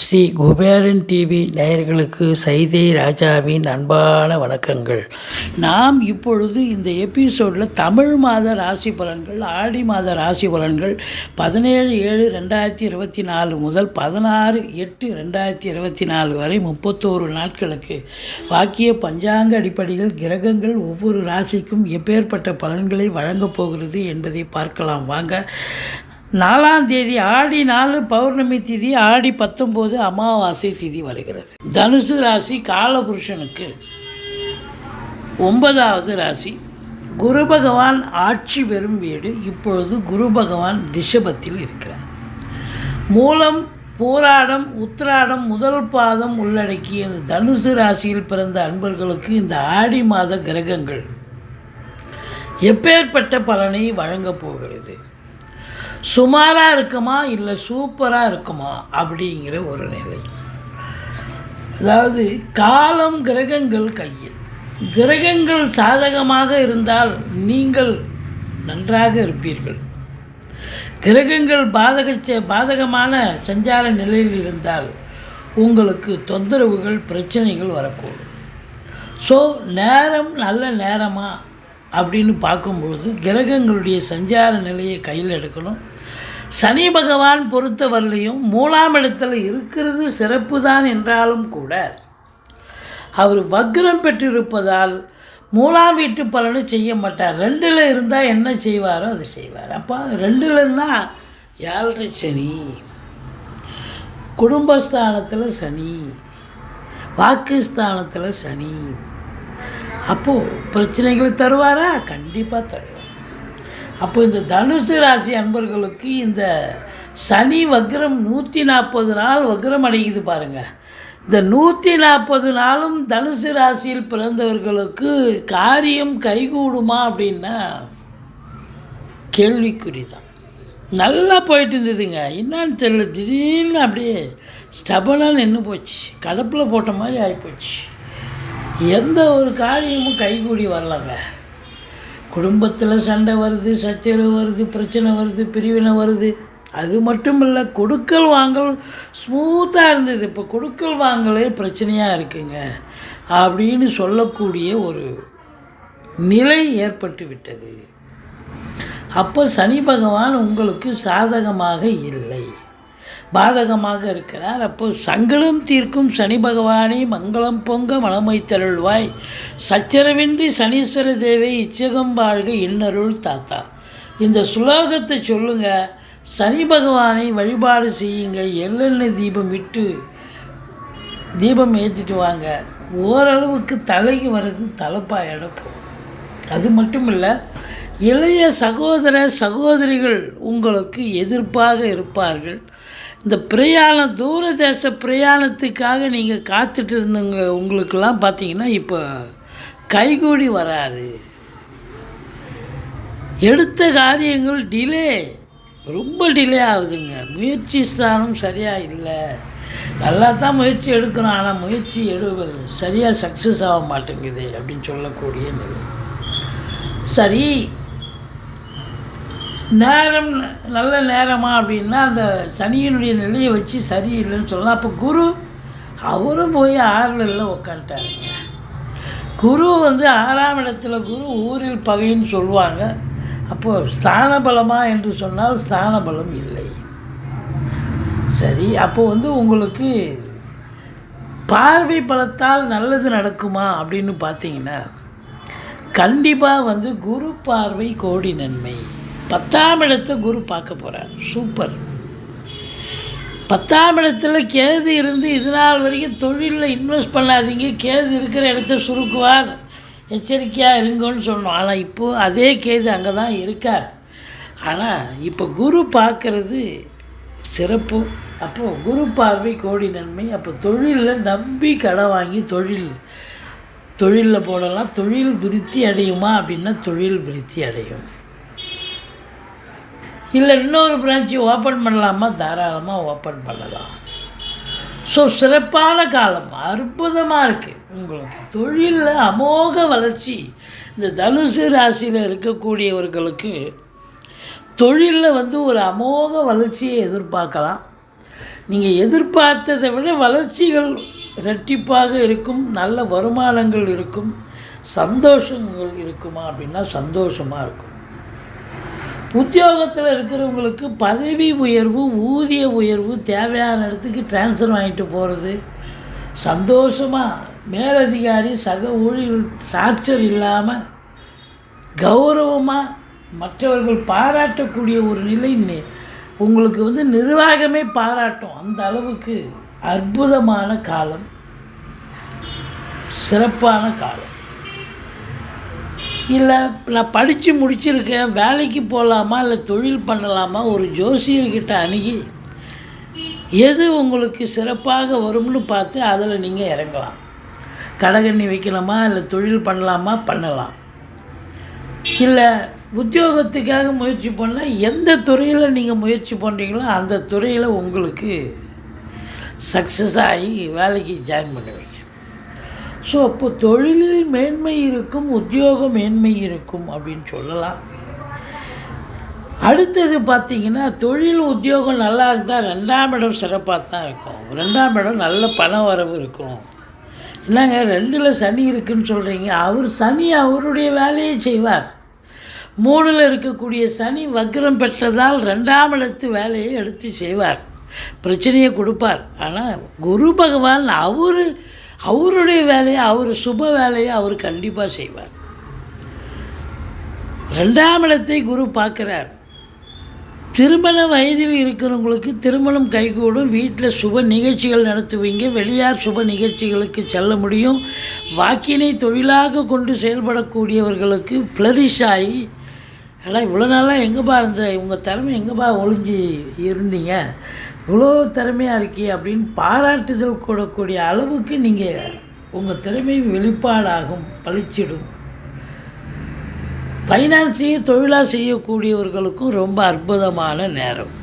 Sri Kuberan TV நேயர்களுக்கு சைதை ராஜாவின் அன்பான வணக்கங்கள். நாம் இப்பொழுது இந்த எபிசோடில் தமிழ் மாத ராசி பலன்கள் ஆடி மாத ராசி பலன்கள் பதினேழு ஏழு ரெண்டாயிரத்தி இருபத்தி நாலு முதல் பதினாறு எட்டு ரெண்டாயிரத்தி இருபத்தி நாலு வரை முப்பத்தோரு நாட்களுக்கு. வாக்கிய பஞ்சாங்க அடிப்படையில் கிரகங்கள் ஒவ்வொரு ராசிக்கும் எப்பேற்பட்ட பலன்களை வழங்கப் போகிறது என்பதை பார்க்கலாம். வாங்க நாலாம் தேதி ஆடி நாலு பௌர்ணமி திதி ஆடி பத்தொம்போது அமாவாசை திதி வருகிறது. தனுசு ராசி காலபுருஷனுக்கு ஒன்பதாவது ராசி. குரு பகவான் ஆட்சி பெறும் வீடு இப்பொழுது குரு பகவான் ரிஷபத்தில் இருக்கிறார். மூலம் போராடம் உத்திராடம் முதல் பாதம் உள்ளடக்கிய இந்த தனுசு ராசியில் பிறந்த அன்பர்களுக்கு இந்த ஆடி மாத கிரகங்கள் எப்பேற்பட்ட பலனை வழங்கப் போகிறது? சுமாராக இருக்குமா இல்லை சூப்பராக இருக்குமா அப்படிங்கிற ஒரு நிலை. அதாவது காலம் கிரகங்கள் கையில். கிரகங்கள் சாதகமாக இருந்தால் நீங்கள் நன்றாக இருப்பீர்கள். கிரகங்கள் பாதக பாதகமான சஞ்சார நிலையில் இருந்தால் உங்களுக்கு தொந்தரவுகள் பிரச்சனைகள் வரக்கூடும். ஸோ நேரம் நல்ல நேரமா அப்படின்னு பார்க்கும்பொழுது கிரகங்களுடைய சஞ்சார நிலையை கையில் எடுக்கணும். சனி பகவான் பொறுத்தவரையிலையும் மூலாம் இடத்தில் இருக்கிறது சிறப்பு தான் என்றாலும் கூட அவர் வக்ரம் பெற்றிருப்பதால் மூலாம் வீட்டு பலனும் செய்ய மாட்டார். ரெண்டில் இருந்தால் என்ன செய்வாரோ அதை செய்வார். அப்போ ரெண்டுலன்னா ஏழரை சனி குடும்பஸ்தானத்தில் சனி வாக்குஸ்தானத்தில் சனி. அப்போது பிரச்சனைகளை தருவாரா? கண்டிப்பாக தருவார். அப்போ இந்த தனுசு ராசி அன்பர்களுக்கு இந்த சனி வக்ரம் நூற்றி நாற்பது நாள் வக்ரம் அடையுது பாருங்கள் இந்த நூற்றி நாற்பது நாளும் தனுசு ராசியில் பிறந்தவர்களுக்கு காரியம் கைகூடுமா அப்படின்னா கேள்விக்குறி தான் நல்லா போயிட்டு இருந்ததுங்க. என்னன்னு தெரியல. திடீர்னு அப்படியே ஸ்டபனாக நின்று போச்சு. கடப்பில் போட்ட மாதிரி ஆகிப்போச்சு எந்த ஒரு காரியமும் கைகூடி வரலங்க. குடும்பத்தில் சண்டை வருது சச்சரவு வருது பிரச்சனை வருது பிரிவினை வருது. அது மட்டும் இல்லை கொடுக்கல் வாங்கல் ஸ்மூத்தாக இருந்தது. இப்போ கொடுக்கல் வாங்கலே பிரச்சனையாக இருக்குங்க. அப்படின்னு சொல்லக்கூடிய ஒரு நிலை ஏற்பட்டு விட்டது. அப்போ சனி பகவான் உங்களுக்கு சாதகமாக இல்லை. பாதகமாக இருக்கிறார். அப்போ சங்கலம் தீர்க்கும் சனி பகவானே மங்களம் பொங்க மலமை தருள்வாய். சச்சரவின்றி சனீஸ்வர தேவை இச்சகம் வாழ்க இன்னருள் தாத்தா. இந்த சுலோகத்தை சொல்லுங்க. சனி பகவானை வழிபாடு செய்யுங்க. எள்ளெண்ணெய் தீபம் விட்டு தீபம் ஏற்றிட்டு வாங்க. ஓரளவுக்கு தலைக்கு வர்றது தலைப்பாக போகும். அது மட்டும் இல்லை இளைய சகோதர சகோதரிகள் உங்களுக்கு எதிர்ப்பாக இருப்பார்கள். இந்த பிரயாணம் தூர தேச பிரயாணத்துக்காக நீங்கள் காத்துட்டு இருந்தவங்க உங்களுக்கெல்லாம் பார்த்தீங்கன்னா இப்போ கைகூடி வராது. எடுத்த காரியங்கள் டிலே ரொம்ப டிலே ஆகுதுங்க. முயற்சி ஸ்தானம் சரியாக இல்லை. நல்லா தான் முயற்சி எடுக்கிறோம் ஆனால் முயற்சி எடு சரியாக சக்ஸஸ் ஆக மாட்டேங்குது அப்படின்னு சொல்லக்கூடிய நிலை. சரி நேரம் நல்ல நேரமா அப்படின்னா அந்த சனியினுடைய நிலையை வச்சு சரியில்லைன்னு சொல்லலாம். அப்போ குரு அவரும் போய் ஆறில் உட்காந்துட்டார் குரு வந்து ஆறாம் இடத்துல குரு ஊரில் பகைன்னு சொல்லுவாங்க. அப்போது ஸ்தான பலமா என்று சொன்னால் ஸ்தான பலம் இல்லை. சரி அப்போ வந்து உங்களுக்கு பார்வை பலத்தால் நல்லது நடக்குமா அப்படின்னு பார்த்தீங்கன்னா கண்டிப்பாக வந்து குரு பார்வை கோடி நன்மை. பத்தாம் இடத்தை குரு பார்க்க போகிறார் சூப்பர் பத்தாம் இடத்துல கேது இருந்து இது நாள் வரைக்கும் தொழிலில் இன்வெஸ்ட் பண்ணாதீங்க. கேது இருக்கிற இடத்த சுருக்குவார். எச்சரிக்கையாக இருங்கன்னு சொன்னோம் ஆனால் இப்போது அதே கேது அங்கே தான் இருக்கார். ஆனால் இப்போ குரு பார்க்கறது சிறப்பு. அப்போது குரு பார்வை கோடி நன்மை. அப்போ தொழிலில் நம்பி கடை வாங்கி தொழில் தொழிலில் போடலாம். தொழில் விருத்தி அடையுமா அப்படின்னா தொழில் விருத்தி அடையும். இல்லை இன்னொரு பிரான்ச்சு ஓப்பன் பண்ணலாமா? தாராளமாக ஓப்பன் பண்ணலாம். ஸோ சிறப்பான காலம். அற்புதமாக இருக்குது உங்களுக்கு தொழிலில் அமோக வளர்ச்சி. இந்த தனுசு ராசியில் இருக்கக்கூடியவர்களுக்கு தொழிலில் வந்து ஒரு அமோக வளர்ச்சியை எதிர்பார்க்கலாம். நீங்கள் எதிர்பார்த்ததை விட வளர்ச்சிகள் இரட்டிப்பாக இருக்கும். நல்ல வருமானங்கள் இருக்கும். சந்தோஷங்கள் இருக்குமா அப்படின்னா சந்தோஷமாக இருக்கும். உத்தியோகத்தில் இருக்கிறவங்களுக்கு பதவி உயர்வு ஊதிய உயர்வு தேவையான இடத்துக்கு ட்ரான்ஸ்ஃபர் வாங்கிட்டு போகிறது சந்தோஷமாக மேலதிகாரி சக ஊழியர்கள் டார்ச்சர் இல்லாமல் கௌரவமாக மற்றவர்கள் பாராட்டக்கூடிய ஒரு நிலை நி- உங்களுக்கு வந்து நிர்வாகமே பாராட்டும். அந்த அளவுக்கு அற்புதமான காலம். சிறப்பான காலம். இல்லை நான் படித்து முடிச்சிருக்கேன் வேலைக்கு போகலாமா இல்லை தொழில் பண்ணலாமா? ஒரு ஜோசியர்கிட்ட அணுகி எது உங்களுக்கு சிறப்பாக வரும்னு பார்த்து அதில் நீங்கள் இறங்கலாம். கடகண்ணி வைக்கலாமா இல்லை தொழில் பண்ணலாமா? பண்ணலாம். இல்லை உத்தியோகத்துக்காக முயற்சி பண்ணால் எந்த துறையில் நீங்கள் முயற்சி பண்ணுறீங்களோ அந்த துறையில் உங்களுக்கு சக்ஸஸ் ஆகி வேலைக்கு ஜாயின் பண்ணுவீங்க. ஸோ அப்போ தொழிலில் மேன்மை இருக்கும் உத்தியோக மேன்மை இருக்கும் அப்படின்னு சொல்லலாம். அடுத்தது பார்த்தீங்கன்னா தொழில் உத்தியோகம் நல்லா இருந்தால் ரெண்டாம் இடம் சிறப்பாக தான் இருக்கும். ரெண்டாம் இடம் நல்ல பண வரவு இருக்கும். என்னங்க ரெண்டில் சனி இருக்குன்னு சொல்கிறீங்க அவர் சனி அவருடைய வேலையை செய்வார். மூணில் இருக்கக்கூடிய சனி வக்ரம் பெற்றதால் ரெண்டாம் இடத்து வேலையை எடுத்து செய்வார். பிரச்சனையை கொடுப்பார். ஆனால் குரு பகவான் அவர் அவருடைய வேலையை அவர் சுப வேலையை அவர் கண்டிப்பாக செய்வார். ரெண்டாம் இடத்தை குரு பார்க்குறார். திருமண வயதில் இருக்கிறவங்களுக்கு திருமணம் கைகூடும். வீட்டில் சுப நிகழ்ச்சிகள் நடத்துவீங்க. வெளியார் சுப நிகழ்ச்சிகளுக்கு செல்ல முடியும். வாக்கினை தொழிலாக கொண்டு செயல்படக்கூடியவர்களுக்கு ஃப்ளரிஷ் ஆகி ஆனால் இவ்வளோ நாளாக எங்கேப்பா இருந்த? உங்கள் திறமை எங்கேப்பா ஒளிஞ்சு இருந்தீங்க? இவ்வளோ திறமையாக இருக்கே அப்படின்னு பாராட்டுதல் கூடக்கூடிய அளவுக்கு நீங்கள் உங்கள் திறமை வெளிப்பாடாகும் பளிச்சிடும். ஃபைனான்ஸையே தொழிலாக செய்யக்கூடியவர்களுக்கும் ரொம்ப அற்புதமான நேரம்.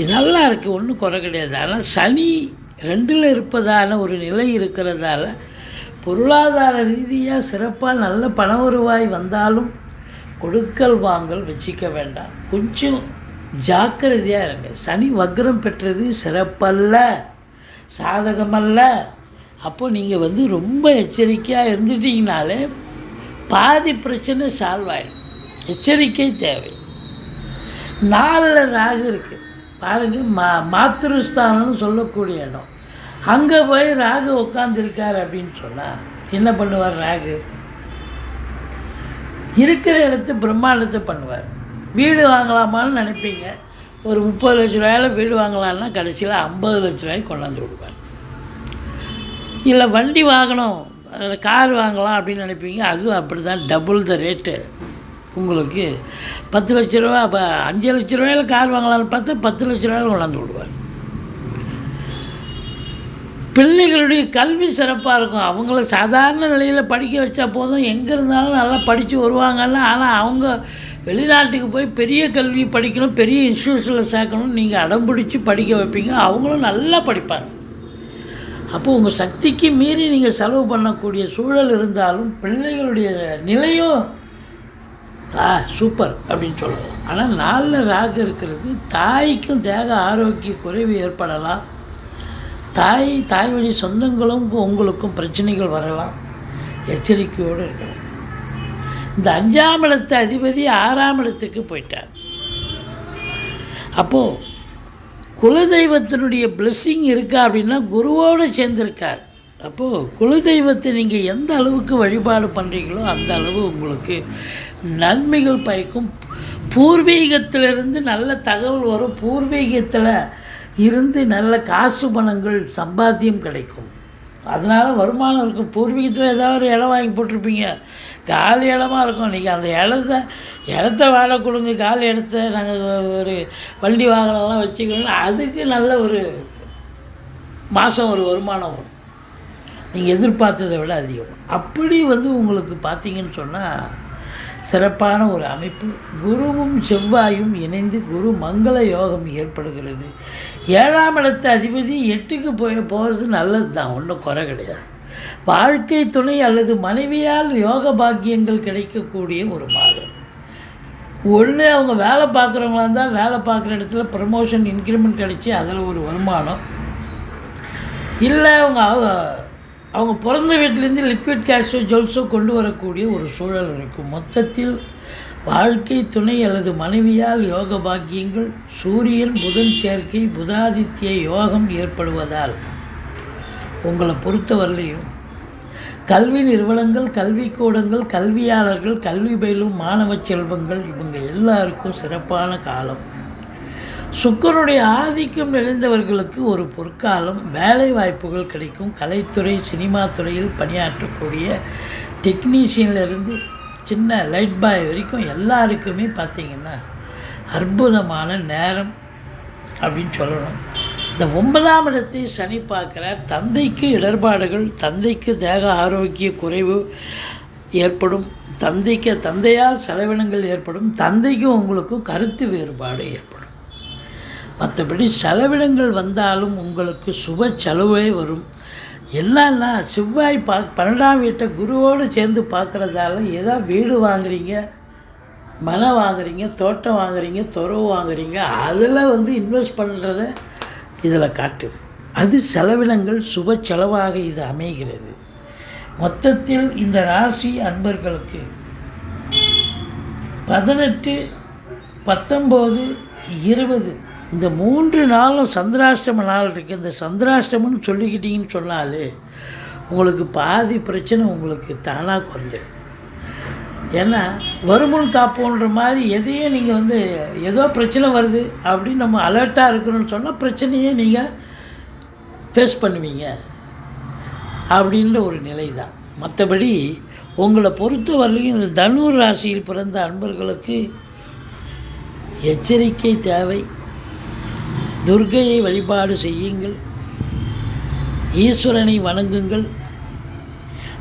இது நல்லா இருக்குது ஒன்றும் குறை கிடையாது. ஆனால் சனி ரெண்டில் இருப்பதான ஒரு நிலை இருக்கிறதால பொருளாதார ரீதியாக சிறப்பாக நல்ல பண வருவாய் வந்தாலும் கொடுக்கல் வாங்கல் வச்சிக்க வேண்டாம். கொஞ்சம் ஜாக்கிரதையாக இருங்க. சனி வக்ரம் பெற்றது சிறப்பல்ல சாதகமல்ல. அப்போ நீங்கள் வந்து ரொம்ப எச்சரிக்கையாக இருந்துட்டீங்கனாலே பாதி பிரச்சனை சால்வ் ஆகிடும் எச்சரிக்கை தேவை. நாலில் ராகு இருக்குது பாருங்கள் மா மாத்திருஸ்தானம்னு சொல்லக்கூடிய இடம். அங்கே போய் ராகு உட்காந்துருக்கார் அப்படின்னு சொன்னால் என்ன பண்ணுவார் ராகு? இருக்கிற இடத்து பிரம்மாண்டத்தை பண்ணுவார். வீடு வாங்கலாமான்னு நினைப்பீங்க. ஒரு முப்பது லட்ச ரூபாயில் வீடு வாங்கலான்னா கடைசியில் ஐம்பது லட்ச ரூபாய்க்கு கொண்டாந்து விடுவார் இல்லை வண்டி வாங்கணும் கார் வாங்கலாம் அப்படின்னு நினைப்பீங்க. அதுவும் அப்படி தான் டபுள் த ரேட்டு உங்களுக்கு பத்து லட்ச ரூபா அப்போ அஞ்சு லட்ச ரூபாயில் கார் வாங்கலாம்னு பார்த்தா பத்து லட்ச ரூபாயில் கொண்டாந்து விடுவார் பிள்ளைகளுடைய கல்வி சிறப்பாக இருக்கும். அவங்கள சாதாரண நிலையில் படிக்க வச்சா போதும். எங்கே இருந்தாலும் நல்லா படித்து வருவாங்கன்னா. ஆனால் அவங்க வெளிநாட்டுக்கு போய் பெரிய கல்வி படிக்கணும் பெரிய இன்ஸ்டியூஷனில் சேர்க்கணும் நீங்கள் அடம்பிடிச்சு படிக்க வைப்பீங்க. அவங்களும் நல்லா படிப்பாங்க. அப்போ உங்கள் சக்திக்கு மீறி நீங்கள் செலவு பண்ணக்கூடிய சூழல் இருந்தாலும் பிள்ளைகளுடைய நிலையும் ஆ சூப்பர் அப்படின்னு சொல்லலாம். ஆனால் நாளில் ராகு இருக்கிறது தாய்க்கும் தேக ஆரோக்கிய குறைவு ஏற்படலாம். தாய் தாய் வழி சொந்தங்களும் உங்களுக்கும் பிரச்சனைகள் வரலாம். எச்சரிக்கையோடு இருக்கணும் இந்த அஞ்சாம் இடத்து அதிபதி ஆறாம் இடத்துக்கு போயிட்டார். அப்போது குலதெய்வத்தினுடைய பிளெஸ்ஸிங் இருக்கா அப்படின்னா குருவோடு சேர்ந்திருக்கார். அப்போது குலதெய்வத்தை நீங்கள் எந்த அளவுக்கு வழிபாடு பண்ணுறீங்களோ அந்த அளவு உங்களுக்கு நன்மைகள் பயக்கும். பூர்வீகத்திலிருந்து நல்ல தகவல் வரும். பூர்வீகத்தில் இருந்து நல்ல காசு பணங்கள் சம்பாத்தியம் கிடைக்கும். அதனால் வருமானம் இருக்கும் பூர்வீகத்தில் ஏதாவது ஒரு இடம் வாங்கி போட்டிருப்பீங்க. காலி இடமா இருக்கும். நீங்கள் அந்த இடத்த இடத்த வாழ கொடுங்க காலி இடத்த நாங்கள் ஒரு வண்டி வாகனம்லாம் வச்சுக்கணும் அதுக்கு நல்ல ஒரு மாதம் ஒரு வருமானம் வரும். நீங்கள் எதிர்பார்த்ததை விட அதிகம். அப்படி வந்து உங்களுக்கு பார்த்தீங்கன்னு சொன்னால் சிறப்பான ஒரு அமைப்பு. குருவும் செவ்வாயும் இணைந்து குரு மங்கள யோகம் ஏற்படுகிறது. ஏழாம் இடத்து அதிபதி எட்டுக்கு போய் போகிறது நல்லது தான் ஒன்றும் குறை கிடையாது. வாழ்க்கை துணை அல்லது மனைவியால் யோக பாக்கியங்கள் கிடைக்கக்கூடிய ஒரு மாதம். ஒன்று அவங்க வேலை பார்க்குறவங்களா இருந்தால் வேலை பார்க்குற இடத்துல ப்ரமோஷன் இன்க்ரிமெண்ட் கிடச்சி அதில் ஒரு வருமானம். இல்லை அவங்க அவங்க பிறந்த வீட்டிலேருந்து லிக்விட் கேஷோ ஜுவல்ஸோ கொண்டு வரக்கூடிய ஒரு சூழல் இருக்கும் மொத்தத்தில் வாழ்க்கை துணை அல்லது மனைவியால் யோக பாக்கியங்கள் சூரியன் புதன் சேர்க்கை புதாதித்ய யோகம் ஏற்படுவதால் உங்களை பொறுத்தவரையிலையும் கல்வி நிறுவனங்கள் கல்விக்கூடங்கள் கல்வியாளர்கள் கல்வி பயிலும் மாணவ செல்வங்கள் இவங்க எல்லாருக்கும் சிறப்பான காலம். சுக்கரனுடைய ஆதிக்கம் நிறைந்தவர்களுக்கு ஒரு பொற்காலம் வேலை வாய்ப்புகள் கிடைக்கும். கலைத்துறை சினிமா துறையில் பணியாற்றக்கூடிய டெக்னீஷியனிலிருந்து சின்ன லைட் பாய் வரைக்கும் எல்லாருக்குமே பார்த்திங்கன்னா அற்புதமான நேரம் அப்படின்னு சொல்லணும். இந்த ஒன்பதாம் இடத்தை சனி பார்க்குறார். தந்தைக்கு இடர்பாடுகள் தந்தைக்கு தேக ஆரோக்கிய குறைவு ஏற்படும். தந்தைக்கு தந்தையால் செலவினங்கள் ஏற்படும். தந்தைக்கும் உங்களுக்கும் கருத்து வேறுபாடு ஏற்படும். மற்றபடி செலவினங்கள் வந்தாலும் உங்களுக்கு சுப செலவே வரும். என்னன்னா செவ்வாய் பா பன்னெண்டாம் வீட்டை குருவோடு சேர்ந்து பார்க்குறதால ஏதோ வீடு வாங்குறீங்க மனை வாங்குறீங்க தோட்டம் வாங்குறீங்க துறவு வாங்குறீங்க அதில் வந்து இன்வெஸ்ட் பண்ணுறத இதில் காட்டுது அது செலவினங்கள் சுப செலவாக இது அமைகிறது. மொத்தத்தில் இந்த ராசி அன்பர்களுக்கு பதினெட்டு பத்தொம்போது இருபது இந்த மூன்று நாளும் சந்திராஷ்டம நாள் இருக்குது இந்த சந்திராஷ்டமம்னு சொல்லிக்கிட்டீங்கன்னு சொன்னாலே உங்களுக்கு பாதி பிரச்சனை உங்களுக்கு தானாக குறைஞ்சிடும் ஏன்னா வருமுன் காப்போன்ற மாதிரி எதையும் நீங்கள் வந்து ஏதோ பிரச்சனை வருது அப்படின்னு நம்ம அலர்ட்டாக இருக்கணும்னு சொன்னால் பிரச்சனையே நீங்கள் ஃபேஸ் பண்ணுவீங்க அப்படின்ற ஒரு நிலை தான் மற்றபடி உங்களை பொறுத்த வரலையும் இந்த தனுர் ராசியில் பிறந்த அன்பர்களுக்கு எச்சரிக்கை தேவை. துர்கையை வழிபாடு செய்யுங்கள். ஈஸ்வரனை வணங்குங்கள்.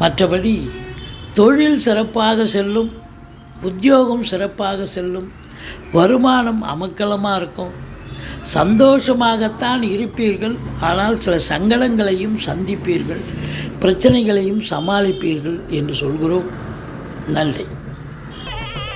மற்றபடி தொழில் சிறப்பாக செல்லும் உத்தியோகம் சிறப்பாக செல்லும் வருமானம் அமக்கலமாக இருக்கும். சந்தோஷமாகத்தான் இருப்பீர்கள். ஆனால் சில சங்கடங்களையும் சந்திப்பீர்கள். பிரச்சனைகளையும் சமாளிப்பீர்கள் என்று சொல்கிறோம். நன்றி.